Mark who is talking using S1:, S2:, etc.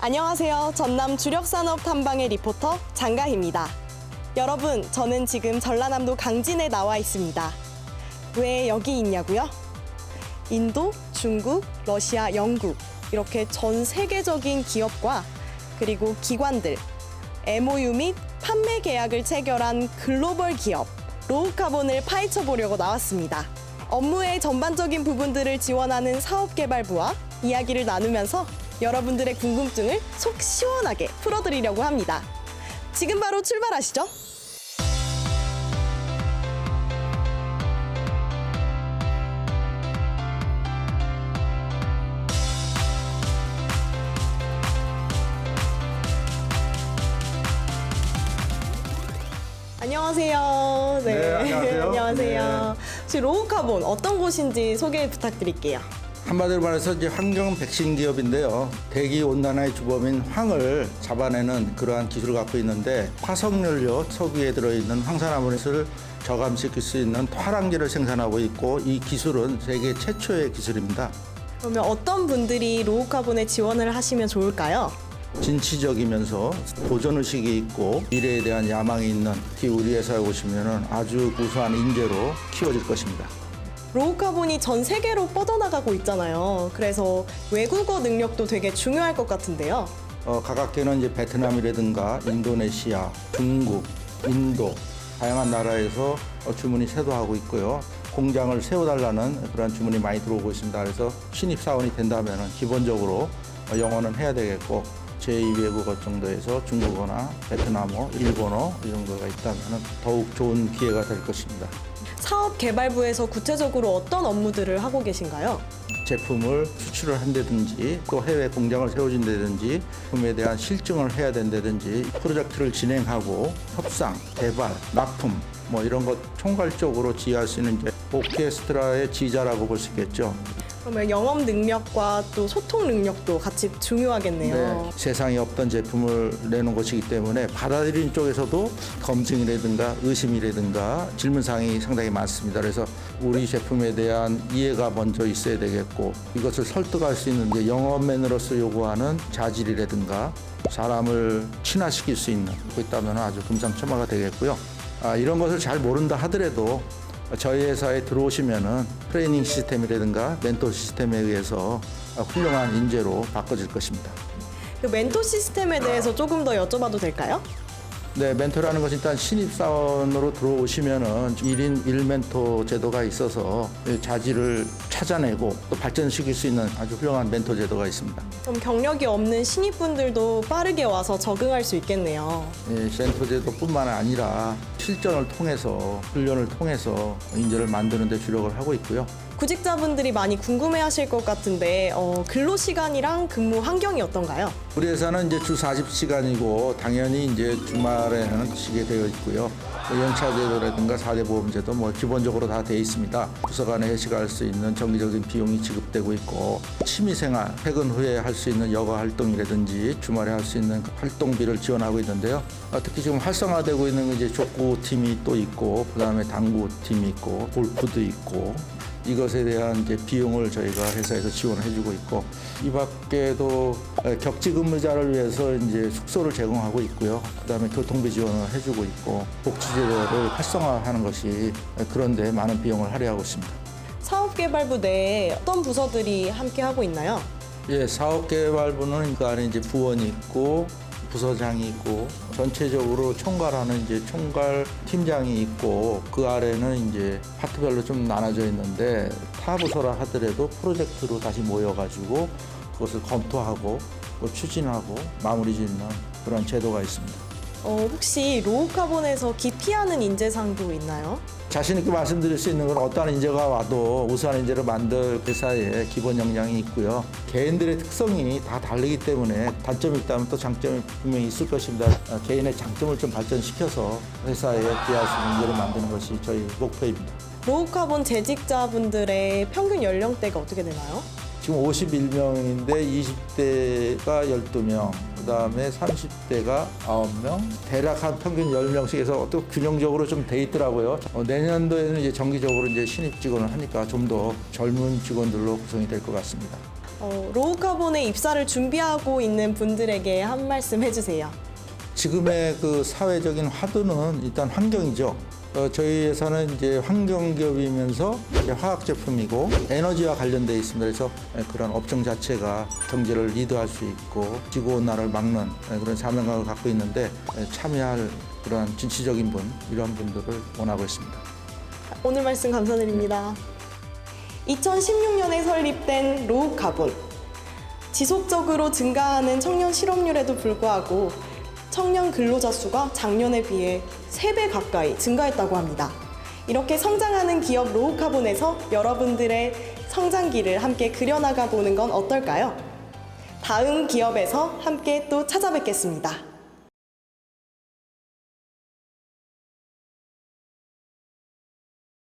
S1: 안녕하세요. 전남 주력산업 탐방의 리포터 장가희입니다. 여러분, 저는 지금 전라남도 강진에 나와 있습니다. 왜 여기 있냐고요? 인도, 중국, 러시아, 영국 이렇게 전 세계적인 기업과 그리고 기관들 MOU 및 판매 계약을 체결한 글로벌 기업 로우카본을 파헤쳐 보려고 나왔습니다. 업무의 전반적인 부분들을 지원하는 사업개발부와 이야기를 나누면서 여러분들의 궁금증을 속 시원하게 풀어드리려고 합니다. 지금 바로 출발하시죠. 안녕하세요.
S2: 네, 안녕하세요.
S1: 안녕하세요. 혹시 로우카본 어떤 곳인지 소개 부탁드릴게요.
S2: 한마디로 말해서 이제 환경 백신 기업인데요. 대기 온난화의 주범인 황을 잡아내는 그러한 기술을 갖고 있는데 화석연료 석유에 들어있는 황산화물을 저감시킬 수 있는 토랑제를 생산하고 있고 이 기술은 세계 최초의 기술입니다.
S1: 그러면 어떤 분들이 로우카본에 지원을 하시면 좋을까요?
S2: 진취적이면서 도전의식이 있고 미래에 대한 야망이 있는 우리 회사에 오시면 아주 우수한 인재로 키워질 것입니다.
S1: 로우카본이 전 세계로 뻗어나가고 있잖아요. 그래서 외국어 능력도 되게 중요할 것 같은데요.
S2: 어, 가깝게는 이제 베트남이라든가 인도네시아, 중국, 인도 다양한 나라에서 어, 주문이 쇄도하고 있고요. 공장을 세워달라는 그런 주문이 많이 들어오고 있습니다. 그래서 신입 사원이 된다면 기본적으로 어, 영어는 해야 되겠고 제2 외국어 정도에서 중국어나 베트남어, 일본어 이 정도가 있다면 더욱 좋은 기회가 될 것입니다.
S1: 사업개발부에서 구체적으로 어떤 업무들을 하고 계신가요?
S2: 제품을 수출을 한다든지 또 해외 공장을 세워준다든지 제품에 대한 실증을 해야 된다든지 프로젝트를 진행하고 협상, 개발, 납품 뭐 이런 것 총괄적으로 지휘할 수 있는 이제 오케스트라의 지휘자라고 볼 수 있겠죠.
S1: 그러면 영업 능력과 또 소통 능력도 같이 중요하겠네요.
S2: 네, 세상에 없던 제품을 내놓은 것이기 때문에 받아들이는 쪽에서도 검증이라든가 의심이라든가 질문사항이 상당히 많습니다. 그래서 우리 제품에 대한 이해가 먼저 있어야 되겠고 이것을 설득할 수 있는 이제 영업맨으로서 요구하는 자질이라든가 사람을 친화시킬 수 있는 거 있다면 아주 금상첨화가 되겠고요. 아, 이런 것을 잘 모른다 하더라도 저희 회사에 들어오시면은 트레이닝 시스템이라든가 멘토 시스템에 의해서 훌륭한 인재로 바꿔질 것입니다.
S1: 그 멘토 시스템에 대해서 조금 더 여쭤봐도 될까요?
S2: 네, 멘토라는 것은 일단 신입사원으로 들어오시면은 1인 1멘토 제도가 있어서 자질을 찾아내고 또 발전시킬 수 있는 아주 훌륭한 멘토 제도가 있습니다.
S1: 그럼 경력이 없는 신입분들도 빠르게 와서 적응할 수 있겠네요.
S2: 예, 멘토 제도뿐만 아니라 실전을 통해서 훈련을 통해서 인재를 만드는 데 주력을 하고 있고요.
S1: 구직자분들이 많이 궁금해하실 것 같은데 어, 근로 시간이랑 근무 환경이 어떤가요?
S2: 우리 회사는 이제 주 40시간이고 당연히 이제 주말에는 쉬게 되어 있고요. 또 연차제도라든가 4대 보험제도 뭐 기본적으로 다 되어 있습니다. 부서 간에 회식할 수 있는 정기적인 비용이 지급되고 있고 취미생활, 퇴근 후에 할 수 있는 여가 활동이라든지 주말에 할 수 있는 그 활동비를 지원하고 있는데요. 아, 특히 지금 활성화되고 있는 이제 족구 팀이 또 있고 그다음에 당구 팀이 있고 골프도 있고 이것에 대한 이제 비용을 저희가 회사에서 지원을 해주고 있고 이 밖에도 격지 근무자를 위해서 이제 숙소를 제공하고 있고요. 그다음에 교통비 지원을 해주고 있고 복지제도를 활성화하는 것이 그런데 많은 비용을 할애하고 있습니다.
S1: 사업개발부 내에 어떤 부서들이 함께 하고 있나요?
S2: 예, 사업개발부는 그 안에 이제 부원이 있고 부서장이 있고 전체적으로 총괄하는 이제 총괄 팀장이 있고 그 아래는 이제 파트별로 좀 나눠져 있는데 타 부서라 하더라도 프로젝트로 다시 모여가지고 그것을 검토하고 또 추진하고 마무리 짓는 그런 제도가 있습니다.
S1: 어, 혹시 로우카본에서 기피하는 인재상도 있나요?
S2: 자신 있게 말씀드릴 수 있는 건 어떠한 인재가 와도 우수한 인재를 만들 회사에 기본 역량이 있고요. 개인들의 특성이 다 다르기 때문에 단점이 있다면 또 장점이 분명히 있을 것입니다. 어, 개인의 장점을 좀 발전시켜서 회사에 기여할 수 있는 인재를 만드는 것이 저희 목표입니다.
S1: 로우카본 재직자분들의 평균 연령대가 어떻게 되나요?
S2: 지금 51명인데 20대가 12명, 그 다음에 30대가 9명, 대략 한 평균 10명씩 해서 또 균형적으로 좀 돼 있더라고요. 어, 내년도에는 이제 정기적으로 이제 신입 직원을 하니까 좀 더 젊은 직원들로 구성이 될 것 같습니다.
S1: 어, 로우카본에 입사를 준비하고 있는 분들에게 한 말씀 해주세요.
S2: 지금의 그 사회적인 화두는 일단 환경이죠. 어, 저희 회사는 이제 환경기업이면서 이제 화학 제품이고 에너지와 관련돼 있습니다. 그래서 예, 그런 업종 자체가 경제를 리드할 수 있고 지구 온난화를 막는 예, 그런 사명감을 갖고 있는데 예, 참여할 그런 진취적인 분 이런 분들을 원하고 있습니다.
S1: 오늘 말씀 감사드립니다. 2016년에 설립된 로우카본. 지속적으로 증가하는 청년 실업률에도 불구하고 청년 근로자 수가 작년에 비해 3배 가까이 증가했다고 합니다. 이렇게 성장하는 기업 로우카본에서 여러분들의 성장기를 함께 그려나가 보는 건 어떨까요? 다음 기업에서 함께 또 찾아뵙겠습니다.